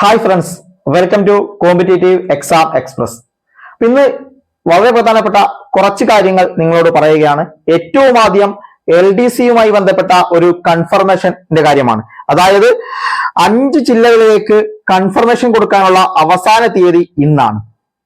Hi friends welcome to competitive exam express ഇന്ന് വളരെ പ്രധാനപ്പെട്ട കുറച്ച് കാര്യങ്ങൾ നിങ്ങളോട് പറയുകയാണ്. ഏറ്റവും ആദ്യം എൽ ഡി സിയുമായി ബന്ധപ്പെട്ട ഒരു കൺഫർമേഷന്റെ കാര്യമാണ്. അതായത് അഞ്ച് ജില്ലകളിലേക്ക് കൺഫർമേഷൻ കൊടുക്കാനുള്ള അവസാന തീയതി ഇന്നാണ്.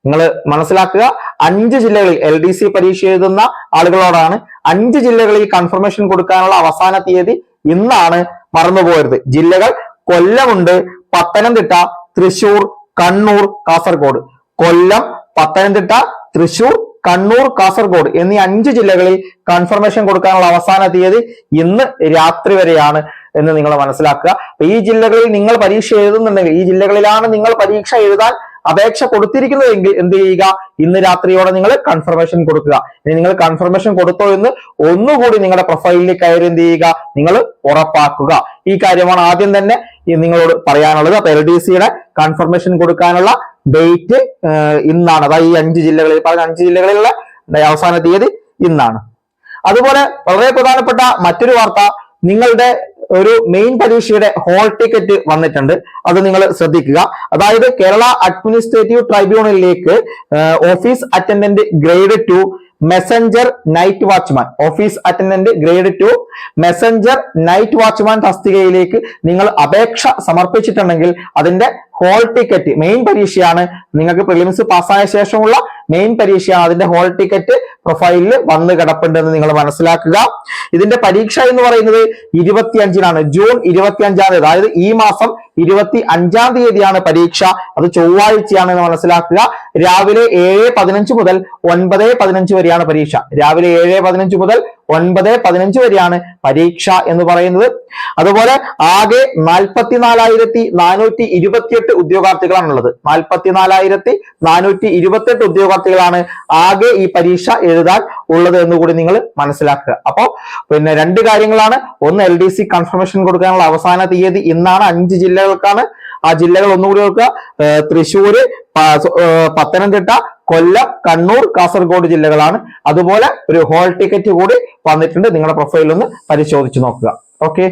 നിങ്ങൾ മനസ്സിലാക്കുക അഞ്ച് ജില്ലകളിൽ എൽ ഡി സി പരീക്ഷ എഴുതുന്ന ആളുകളോടാണ് അഞ്ച് ജില്ലകളിൽ കൺഫർമേഷൻ കൊടുക്കാനുള്ള അവസാന തീയതി ഇന്നാണ് മറന്നുപോകരുത് ജില്ലകൾ കൊല്ലമുണ്ട് പത്തനംതിട്ട തൃശൂർ കണ്ണൂർ കാസർഗോഡ്. കൊല്ലം പത്തനംതിട്ട തൃശൂർ കണ്ണൂർ കാസർഗോഡ് എന്നീ അഞ്ച് ജില്ലകളിൽ കൺഫർമേഷൻ കൊടുക്കാനുള്ള അവസാന തീയതി ഇന്ന് രാത്രി വരെയാണ് എന്ന് നിങ്ങൾ മനസ്സിലാക്കുക. ഈ ജില്ലകളിൽ നിങ്ങൾ പരീക്ഷ എഴുതുന്നുണ്ടെങ്കിൽ ഈ ജില്ലകളിലാണ് നിങ്ങൾ പരീക്ഷ എഴുതാൻ അപേക്ഷ കൊടുത്തിരിക്കുന്നതെങ്കിൽ എന്ത് ചെയ്യുക? ഇന്ന് രാത്രിയോടെ നിങ്ങൾ കൺഫർമേഷൻ കൊടുക്കുക. ഇനി നിങ്ങൾ കൺഫർമേഷൻ കൊടുത്തോ എന്ന് ഒന്നുകൂടി നിങ്ങളുടെ പ്രൊഫൈലിൽ കയറി എന്ത് ചെയ്യുക? നിങ്ങൾ ഉറപ്പാക്കുക. ഈ കാര്യമാണ് ആദ്യം തന്നെ നിങ്ങളോട് പറയാനുള്ളത്. അപ്പൊ എൽ ഡി സിയുടെ കൺഫർമേഷൻ കൊടുക്കാനുള്ള ഡേറ്റ് ഇന്നാണ്. അതായത് ഈ അഞ്ച് ജില്ലകളിൽ പറഞ്ഞ അഞ്ച് ജില്ലകളിലുള്ള അവസാന തീയതി ഇന്നാണ്. അതുപോലെ വളരെ പ്രധാനപ്പെട്ട മറ്റൊരു വാർത്ത നിങ്ങളുടെ ഒരു മെയിൻ പരീക്ഷയുടെ ഹോൾ ടിക്കറ്റ് വന്നിട്ടുണ്ട്. അത് നിങ്ങൾ ശ്രദ്ധിക്കുക. അതായത് Kerala administrative ട്രൈബ്യൂണലിലേക്ക് office attendant grade two messenger night watchman office attendant grade two messenger night watchman തസ്തികയിലേക്ക് നിങ്ങൾ അപേക്ഷ സമർപ്പിച്ചിട്ടുണ്ടെങ്കിൽ അതിന്റെ ഹോൾ ടിക്കറ്റ് മെയിൻ പരീക്ഷയാണ് നിങ്ങൾക്ക് പ്രിലിംസ് പാസ്സായ ശേഷമുള്ള മെയിൻ പരീക്ഷ അതിന്റെ ഹോൾ ടിക്കറ്റ് പ്രൊഫൈലിൽ വന്ന് കിടപ്പുണ്ടെന്ന് നിങ്ങൾ മനസ്സിലാക്കുക. ഇതിന്റെ പരീക്ഷ എന്ന് പറയുന്നത് ഇരുപത്തി അഞ്ചിനാണ് ജൂൺ ഇരുപത്തി അഞ്ചാം തീയതി അതായത് ഈ മാസം ഇരുപത്തി അഞ്ചാം തീയതിയാണ് പരീക്ഷ. അത് ചൊവ്വാഴ്ചയാണെന്ന് മനസ്സിലാക്കുക. രാവിലെ ഏഴ് പതിനഞ്ച് മുതൽ ഒൻപത് പതിനഞ്ച് വരെയാണ് പരീക്ഷ. രാവിലെ ഏഴ് പതിനഞ്ച് മുതൽ ഒൻപത് പതിനഞ്ച് വരെയാണ് പരീക്ഷ എന്ന് പറയുന്നത്. അതുപോലെ ആകെ നാൽപ്പത്തിനാലായിരത്തി നാനൂറ്റി ഇരുപത്തിയെട്ട് ഉദ്യോഗാർത്ഥികളാണുള്ളത്. നാൽപ്പത്തിനാലായിരത്തി നാനൂറ്റി ഇരുപത്തിയെട്ട് ഉദ്യോഗാർത്ഥികളാണ് ആകെ ഈ പരീക്ഷ എഴുതാൻ ഉള്ളത് എന്ന് കൂടി നിങ്ങൾ മനസ്സിലാക്കുക. അപ്പോ പിന്നെ രണ്ട് കാര്യങ്ങളാണ്. ഒന്ന് എൽ ഡി സി കൺഫർമേഷൻ കൊടുക്കാനുള്ള അവസാന തീയതി. ഇന്നാണ് അഞ്ച് ജില്ലകൾക്കാണ് ആ ജില്ലകൾ ഒന്നുകൂടി നോക്കുക. തൃശ്ശൂര് പത്തനംതിട്ട കൊല്ലം കണ്ണൂർ കാസർഗോഡ് ജില്ലകളാണ്. അതുപോലെ ഒരു ഹോൾ ടിക്കറ്റ് കൂടി വന്നിട്ടുണ്ട്. നിങ്ങളുടെ പ്രൊഫൈലിൽ ഒന്ന് പരിശോധിച്ച് നോക്കുക. ഓക്കെ